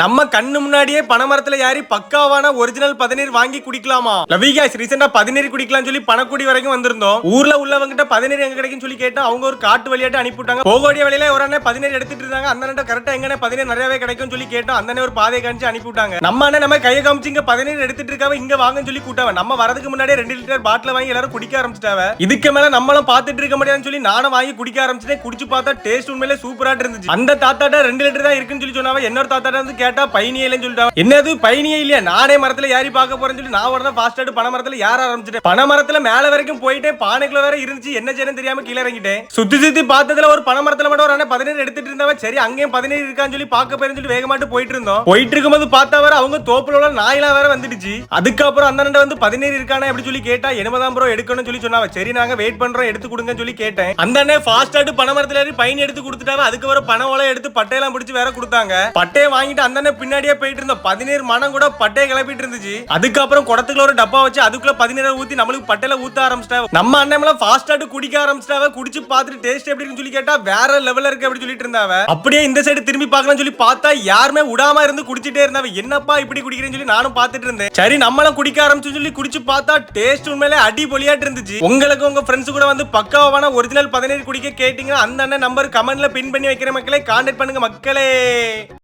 நம்ம கண்ணு முன்னாடியே பனைமரத்துல யாரி பக்காவான ஒரிஜினல் பதநீர் வாங்கி குடிக்கலாமா? லவிகாஸ் ரீசெண்டா பதநீர் குடிக்கலாம் சொல்லி பணக்குடி வரைக்கும் வந்திருந்தோம். ஊர்ல உள்ளவங்கிட்ட பதநீர் எங்க கிடைக்கும் சொல்லி கேட்டா அவங்க ஒரு காட்டு வழியாட்டு அனுப்பிவிட்டாங்க. போகோடிய வழியில ஒரு அண்ணன் பதநீர் எடுத்துட்டு இருந்தாங்க. அந்த அண்ணன் கரெக்டா எங்க பதநீர் நிறையவே கிடைக்கும் சொல்லி கேட்டோம் அந்த ஒரு பாதையை காமிச்சு அனுப்பிவிட்டாங்க. நம்ம அண்ணன் நம்ம கையை காமிச்சு இங்க பதினேழு எடுத்துட்டு இருக்காவ இங்க வாங்கன்னு சொல்லி கூட்டாவ நம்ம வரதுக்கு முன்னாடியே ரெண்டு லிட்டர் பாட்டில் வாங்கி எல்லாரும் குடிக்க ஆரம்பிச்சிட்டாவ. இதுக்கு மேல நம்மளும் பார்த்துட்டு இருக்க முடியாதுன்னு சொல்லி நானும் வாங்கி குடிக்க ஆரம்பிச்சிட்டேன். குடிச்சு பார்த்தா டேஸ்ட் உண்மையிலே சூப்பராட்டு இருந்துச்சு. அந்த தாத்தாட்ட ரெண்டு லிட்டர் தான் இருக்குன்னு சொல்லி சொன்னாவ. இன்னொரு தாத்தாட்ட வந்து கேட்டா பயணியே இல்லைன்னு சொல்லிட்டாங்க. என்னது பயணியே இல்லையா? நானே மரத்துல ஏறி பார்க்க போறேன்னு சொல்லி நான் உடனே ஃபாஸ்ட் பனை மரத்துல ஏற ஆரம்பிச்சிட்டேன். பனை மரத்துல மேல வரைக்கும் போயிட்டேன். பானைக்குள்ள வேற இருந்துச்சு. என்ன செய்யணும் தெரியாம கீழே இறங்கிட்டேன். சுத்தி சுத்தி பார்த்ததுல ஒரு பனை மரத்துல மட்டும் ஒரு அண்ணன் பதினேழு எடுத்துட்டு இருந்தவன். சரி அங்கேயும் பதினேழு இருக்கான்னு சொல்லி பார்க்க போறேன்னு சொல்லி வேகமாட்டு போயிட்டு இருந்தோம். போயிட்டு இருக்கும்போது பார்த்தா வேற அவங்க தோப்புல உள்ள நாயெல்லாம் வேற வந்துடுச்சு. அதுக்கப்புறம் அந்த அண்ணன் வந்து பதினேழு இருக்கானே அப்படி சொல்லி கேட்டா எண்பதாம் ரூபா எடுக்கணும்னு சொல்லி சொன்னாவ சரி நாங்க வெயிட் பண்றோம். எடுத்து கொடுங்கன்னு சொல்லி கேட்டேன். அந்த அண்ணன் ஃபாஸ்ட் ஆட்டு பனை மரத்துல ஏறி பையன் எடுத்து கொடுத்துட்டாவ அதுக்கப்புறம் பனை ஓலை எடுத்து பட்டையெல்லாம் பிடிச்சி வேற கொடுத்தாங்க. பட்டையை வாங்கிட்டு அந்த அண்ணன் பின்னாடியே போயிட்டு இருந்தோம். பதினேழு மனம் கூட பட்டையை கிளப்பிட்டு இருந்துச்சு. அதுக்கப்புறம் குடத்துக்குள்ள ஒரு டப்பா வச்சு அதுக்குள்ள பதினேழு ஊத்தி நம்மளுக்கு பட்டையில ஊத்த ஆரம்பிச்சிட்டா நம்ம அண்ணன் எல்லாம் ஆட்டு குடிக்க ஆரம்பிச்சிட்டாவ. குடிச்சு பார்த்துட்டு டேஸ்ட் எப்படின்னு சொல்லி கேட்டா வேற லெவல்ல இருக்கு அப்படி சொல்லிட்டு இருந்தாவ. அப்படியே இந்த சைடு திரும்பி பார்க்கலாம் சொல்லி பார்த்தா யாருமே விடாம இருந்து குடிச்சிட்டே இருந்தாவ. என்னப்பா இப்படி குடிக்கிறேன்னு சொல்லி நானும் பார்த்துட்டு இருந்தேன். சரி நம்மளும் குடிக்க ஆரம்பிச்சு சொல்லி குடிச்சு பார்த்தா டேஸ்ட் உண்மையிலே அடிபொலியாட்டு இருந்துச்சு. உங்களுக்கு உங்க ஃப்ரெண்ட்ஸ் கூட வந்து பக்காவான ஒரிஜினல் பதினேழு குடிக்க கேட்டீங்கன்னா அந்த அண்ணன் நம்பர் கமெண்ட்ல பின் பண்ணி வைக்கிற மக்களே கான்டாக்ட் பண்ணுங்க மக்களே.